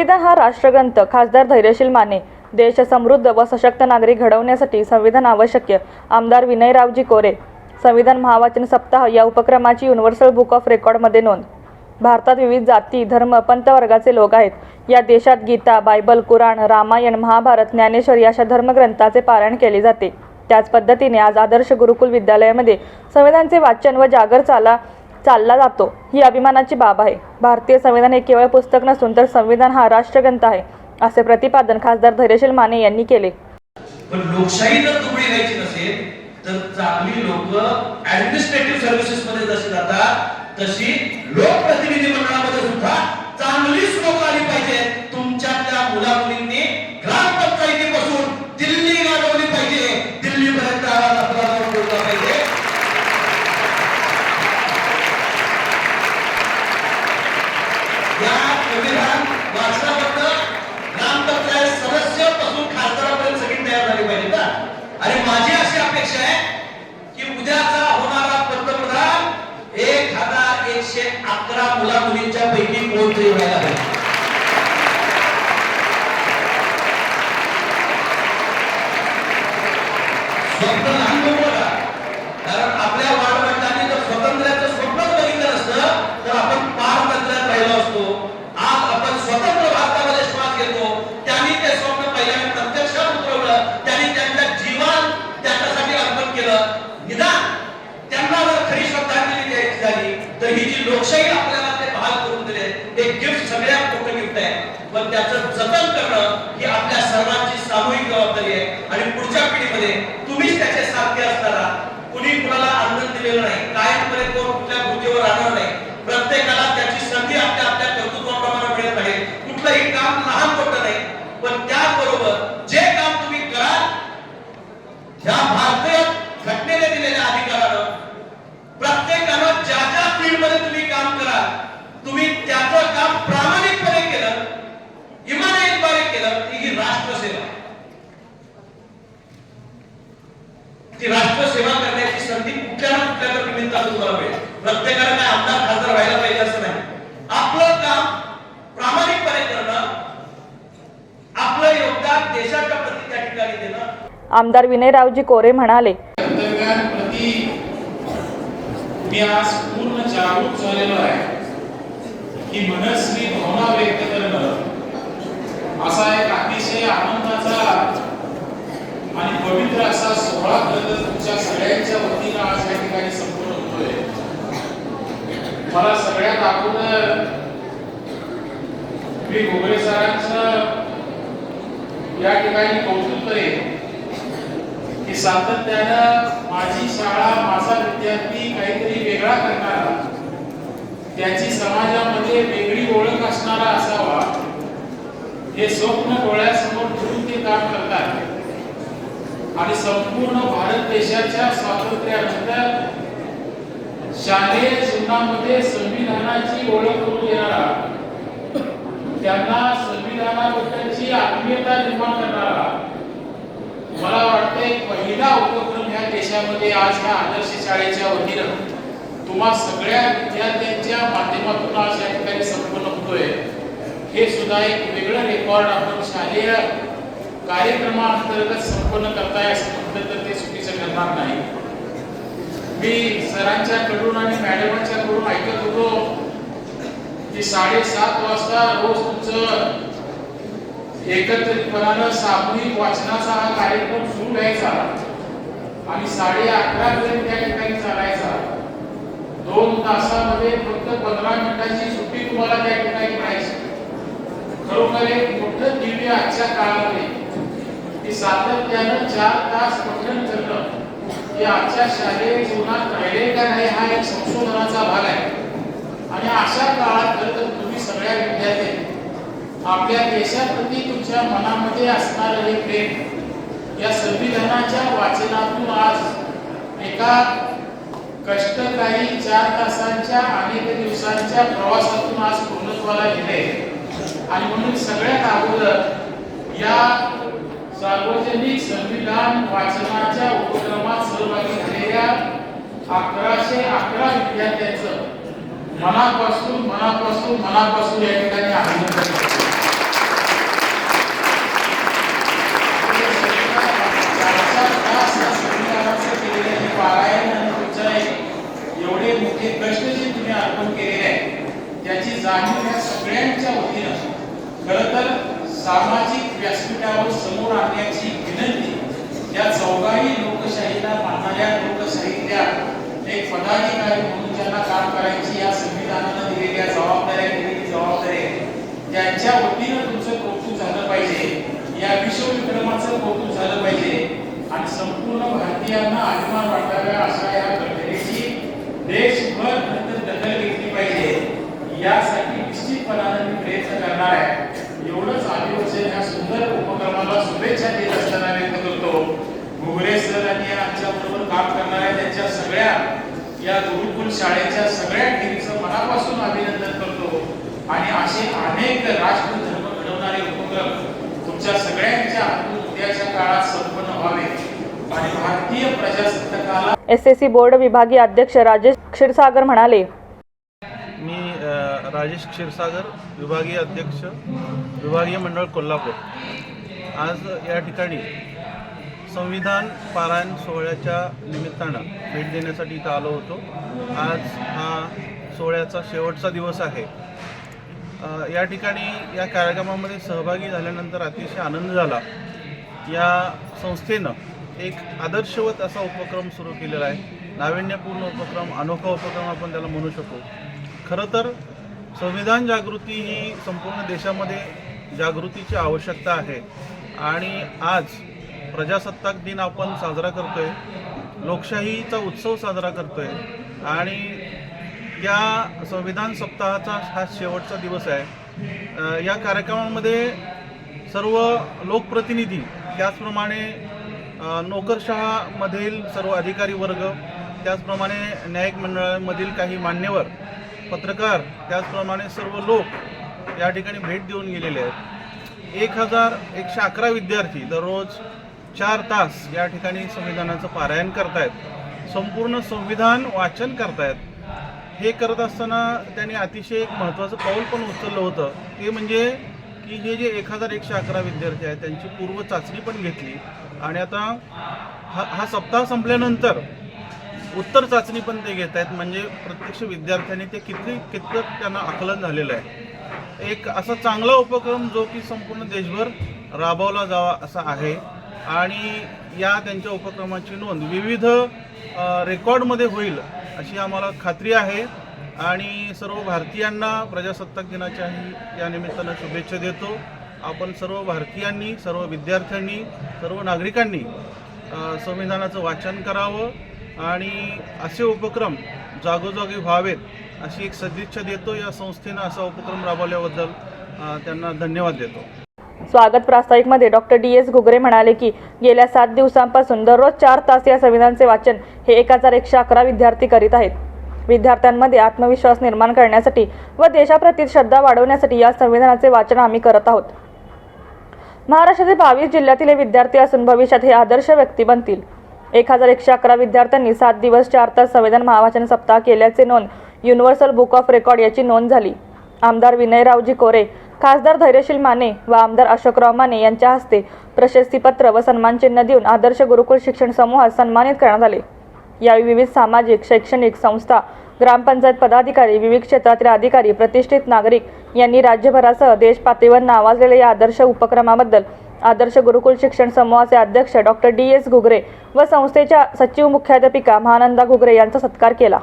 संविधान हा राष्ट्रग्रंथ. खासदार धैर्यशील माने. देश समृद्ध व सशक्त नागरिक घडवण्यासाठी संविधान आवश्यक आमदार विनयरावजी कोरे. संविधान महावाचन सप्ताह या उपक्रमाची युनिव्हर्सल बुक ऑफ रेकॉर्डमध्ये नोंद. भारतात विविध जाती धर्म पंतवर्गाचे लोक आहेत. या देशात गीता बायबल कुराण रामायण महाभारत ज्ञानेश्वर अशा धर्मग्रंथाचे पारायण केले जाते. त्याच पद्धतीने आज आदर्श गुरुकुल विद्यालयामध्ये संविधानचे वाचन व जागर चाला चालला जातो. ही अभिमानाची बाब आहे. भारतीय संविधान हे केवळ पुस्तक नसून तर संविधान हा राष्ट्रग्रंथ आहे असे प्रतिपादन खासदार धैर्यशील माने यांनी केले. पण लोकशाही जर दुबळी व्हायची नसेल तर चांगली लोक ऍडमिनिस्ट्रेटिव्ह सर्व्हिसेस मध्ये जशी जातात तशी लोकप्रतिनिधी मंडळामध्ये सुद्धा चांगलीच लोक आली पाहिजे तुमच्यातल्या मुला मुलींनी ग्रामपंचायतीपासून दिल्ली गाजवली पाहिजे दिल्ली पर्यंत आवाज आपला जाऊन बोलला पाहिजे या संविधान वाचनाबद्दल ग्रामपंचायत सदस्यपासून खासदारापर्यंत सगळी तयार झाली पाहिजे का आणि माझी अशी अपेक्षा आहे की उद्याचा होणारा पंतप्रधान एक हजार एकशे अकरा मुला मुलींच्या पैकी कोणतरी व्हायला पाहिजे स्वप्न लहान बघू नका कारण आपल्या वाडवडिलांनी जर स्वातंत्र्याचं स्वप्नच बघितलं नसतं तर आपण पारतंत्र्यात राहिलो असतो आज आपण स्वतंत्र भारतामध्ये श्वास घेतो त्यांनी ते स्वप्न पहिल्यांदा प्रत्यक्षात उतरवलं त्यांनी त्यांच्या जीवन त्याच्यासाठी अर्पण केलं निदान त्यांना जर खरी श्रद्धांजली द्यायची झाली तर ही जी लोकशाही आपल्याला ते बहाल करून दिले हे गिफ्ट सगळ्यात मोठं गिफ्ट आहे. पण त्याचं जतन करणं ही आपल्या सर्वांची सामूहिक जबाबदारी आहे. आणि पुढच्या पिढीमध्ये तुम्हीच त्याचे सारखे असताना कुणी कुणाला आनंद दिलेला नाही कायमपर्यंत कोण कुठल्या भूतीवर राहणार नाही प्रत्येकाला त्याची संधी आपल्या आपल्या कर्तृत्वाप्रमाणे मिळत आहे कुठलंही काम लहान मोठं नाही पण त्याचबरोबर जे काम तुम्ही कराल ह्या भारतीय घटनेने दिलेल्या अधिकारानं प्रत्येकानं ज्या ज्या फील्डमध्ये तुम्ही काम करा तुम्ही त्याचं काम प्रामाणिकपणे केलं इमानदारीद्वारे केलं की ही राष्ट्रसेवा आहे. ती राष्ट्रसेवा करण्याची संधी कुठल्या ना कुठल्या तर निमित्तानं तुम्हाला मिळेल प्रत्येकाला काय आमदार खासदार व्हायला पाहिजे असं नाही आपलं काम प्रामाणिकपणे करणं आपलं योगदान देशाच्या प्रती त्या ठिकाणी देणं आमदार विनयरावजी कोरे म्हणाले. मी आज पूर्ण जागरूक झालेलो आहे की मनस्वी भावना व्यक्त करणं असा एक अतिशय आनंदाचा आणि पवित्र असा सोहळा खरं तुमच्या सगळ्यांच्या वतीनं आज या ठिकाणी संपूर्ण होतोय. मला सगळ्यात अगोदर मी घोगरे सरांचं या ठिकाणी कौतुक करेन. की सातत्यानं माझी शाळा माझा विद्यार्थी काहीतरी वेगळा करणारा त्याची समाजामध्ये वेगळी ओळख असणारा असावा हे स्वप्न डोळ्यासमोर ठेवून ते काम करतात. आणि संपूर्ण भारत देशाच्या स्वातंत्र्यानंतर शालेय जीवनामध्ये संविधानाची ओळख करून देणारा त्यांना संविधानाबद्दलची आत्मीयता निर्माण करणारा मला वाटते पहिला उपक्रम ह्या देशामध्ये आज ह्या आदर्श शाळेच्या वतीनं तुम्हा सगळ्या विद्यार्थ्यांच्या माध्यमातून आज या ठिकाणी संपन्न होतोय. हे सुद्धा एक वेगळं रेकॉर्ड आपण शालेय कार्यक्रमाअंतर्गत संपन्न करताय असं म्हटलं तर ते चुकीचं करणार नाही. मी सरांच्या कडून आणि मॅडमांच्या कडून ऐकत होतो की साडेसात वाजता रोज तुमचं एकत्रितपणानं सामूहिक वाचनाचा हा कार्यक्रम सुरू व्हायचा आणि साडे अकरा पर्यंत त्या ठिकाणी चालायचा. दोन तासामध्ये फक्त पंधरा मिनिटाची सुट्टी तुम्हाला त्या ठिकाणी मिळायची खरोखर एक मोठं दिव्य आजच्या काळामध्ये. की सातत्यानं चार तास पठण करणं हे आजच्या शालेय जीवनात राहिले का नाही हा एक संशोधनाचा भाग आहे. आणि अशा काळात खरं तर तुम्ही सगळ्या विद्यार्थ्यांनी आपल्या देशाप्रती तुमच्या मनामध्ये असणारं हे प्रेम या संविधानाच्या वाचनातून आज एका कष्टकारी चार तासांच्या अनेक दिवसांच्या प्रवासातून आज पूर्णत्वाला गेले. आणि म्हणून सगळ्यात अगोदर या सार्वजनिक संविधान वाचनाच्या उपक्रमात सहभागी झालेल्या अकराशे अकरा विद्यार्थ्यांचं मनापासून मनापासून मनापासून या ठिकाणी अभिनंदन करतो महाराष्ट्र संविधानाचं केलेलं हे पारायण आणि तुमचं एवढे मोठे कष्ट जे तुम्ही अर्पण केलेले आहे त्याची जाणीव या सगळ्यांच्या वतीनं खरं तर सामाजिक व्यासपीठावर समोर आणण्याची विनंती या चौघाही लोकशाहीला मानणाऱ्या लोकशाहीतल्या एक पदाधिकारी म्हणून ज्यांना काम करायची या संविधानानं दिलेल्या जबाबदाऱ्या दिलेली जबाबदारी त्यांच्या वतीनं तुमचं कौतुक झालं पाहिजे या विश्वविक्रमाचं कौतुक झालं पाहिजे. आणि संपूर्ण भारतीयांना अभिमान वाटाव्या अशा या घटनेची देशभर नंतर दखल घेतली पाहिजे. यासाठी निश्चितपणाने मी प्रयत्न करणार आहे. एवढंच आदिवासी ह्या सुंदर उपक्रमाला शुभेच्छा देत असताना व्यक्त करतो घुगरे सर आणि आमच्या बरोबर काम करणाऱ्या त्यांच्या सगळ्या या गुरुकुल शाळेच्या सगळ्या टीमचं मनापासून अभिनंदन करतो. आणि असे अनेक राष्ट्र धर्म घडवणारे उपक्रम तुमच्या सगळ्यांच्या हातून उद्याच्या काळात संपन्न व्हावे आणि भारतीय प्रजासत्ताकाला एस एस सी बोर्ड विभागीय अध्यक्ष राजेश क्षीरसागर म्हणाले. मी राजेश क्षीरसागर विभागीय अध्यक्ष विभागीय मंडळ कोल्हापूर. आज या ठिकाणी संविधान पारायण सोहळ्याच्या निमित्तानं भेट देण्यासाठी इथं आलो होतो. आज हा सोहळ्याचा शेवटचा दिवस आहे. या ठिकाणी या कार्यक्रमामध्ये सहभागी झाल्यानंतर अतिशय आनंद झाला. या संस्थेनं एक आदर्शवत असा उपक्रम सुरू केलेला आहे. नाविन्यपूर्ण उपक्रम अनोखा उपक्रम आपण त्याला म्हणू शकतो. खरं तर संविधान जागृती ही संपूर्ण देशामध्ये जागृतीची आवश्यकता आहे. आणि आज प्रजासत्ताक दिन आपण साजरा करतोय लोकशाहीचा उत्सव साजरा करतोय. आणि या संविधान सप्ताहाचा हा शेवटचा दिवस आहे. या कार्यक्रमामध्ये सर्व लोकप्रतिनिधी त्याचप्रमाणे नोकरशहामधील सर्व अधिकारी वर्ग त्याचप्रमाणे न्यायिक मंडळामधील काही मान्यवर पत्रकार त्याचप्रमाणे सर्व लोक या ठिकाणी भेट देऊन गेलेले आहेत. एक हजार एकशे अकरा विद्यार्थी दररोज चार तास या ठिकाणी संविधानाचं पारायण करतायत. संपूर्ण संविधान वाचन करतायत. हे करत असताना त्यांनी अतिशय एक महत्त्वाचं पाऊल पण उचललं होतं. ते म्हणजे की हे जे एक हजार एकशे अकरा विद्यार्थी आहेत त्यांची पूर्व चाचणी पण घेतली. आणि आता हा हा सप्ताह संपल्यानंतर उत्तर चाचणी पण ते घेत आहेत. म्हणजे प्रत्यक्ष विद्यार्थ्यांनी ते किती कितपत त्यांना आकलन झालेलं आहे. एक असा चांगला उपक्रम जो की संपूर्ण देशभर राबवला जावा असा आहे. आणि या त्यांच्या उपक्रमाची नोंद विविध रेकॉर्डमध्ये होईल अशी आम्हाला खात्री आहे. आणि सर्व भारतीयांना प्रजासत्ताक दिनाच्याही या निमित्तानं शुभेच्छा देतो. आपण सर्व भारतीयांनी सर्व विद्यार्थ्यांनी सर्व नागरिकांनी संविधानाचं वाचन करावं आणि असे उपक्रम जागोजागी व्हावेत अशी एक सदिच्छा देतो. या संस्थेनं असा उपक्रम राबवल्याबद्दल त्यांना धन्यवाद देतो. स्वागत प्रास्ताविकमध्ये. डॉक्टर डी एस घुगरे म्हणाले की गेल्या सात दिवसांपासून दररोज चार तास या संविधानचे वाचन हे एक हजार एकशे अकरा विद्यार्थी करीत आहेत. विद्यार्थ्यांमध्ये आत्मविश्वास निर्माण करण्यासाठी व देशाप्रती श्रद्धा वाढवण्यासाठी या संविधानाचे वाचन आम्ही करत आहोत. महाराष्ट्रातील बावीस जिल्ह्यातील हे विद्यार्थी असून भविष्यात हे आदर्श व्यक्ती बनतील. एक हजार एकशे अकरा विद्यार्थ्यांनी सात दिवस चार तास संविधान महावाचन सप्ताह केल्याचे नोंद युनिव्हर्सल बुक ऑफ रेकॉर्ड याची नोंद झाली. आमदार विनयरावजी कोरे खासदार धैर्यशील माने व आमदार अशोकराव माने यांच्या हस्ते प्रशस्तीपत्र व सन्मानचिन्ह देऊन आदर्श गुरुकुल शिक्षण समूहास सन्मानित करण्यात आले. यावेळी विविध सामाजिक शैक्षणिक संस्था ग्रामपंचायत पदाधिकारी विविध क्षेत्रातील अधिकारी प्रतिष्ठित नागरिक यांनी राज्यभरासह देश पातळीवर नावाजलेल्या या आदर्श उपक्रमाबद्दल आदर्श गुरुकुल शिक्षण समूहाचे अध्यक्ष डॉक्टर डी एस घुगरे व संस्थेच्या सचिव मुख्याध्यापिका महानंदा घुगरे यांचा सत्कार केला.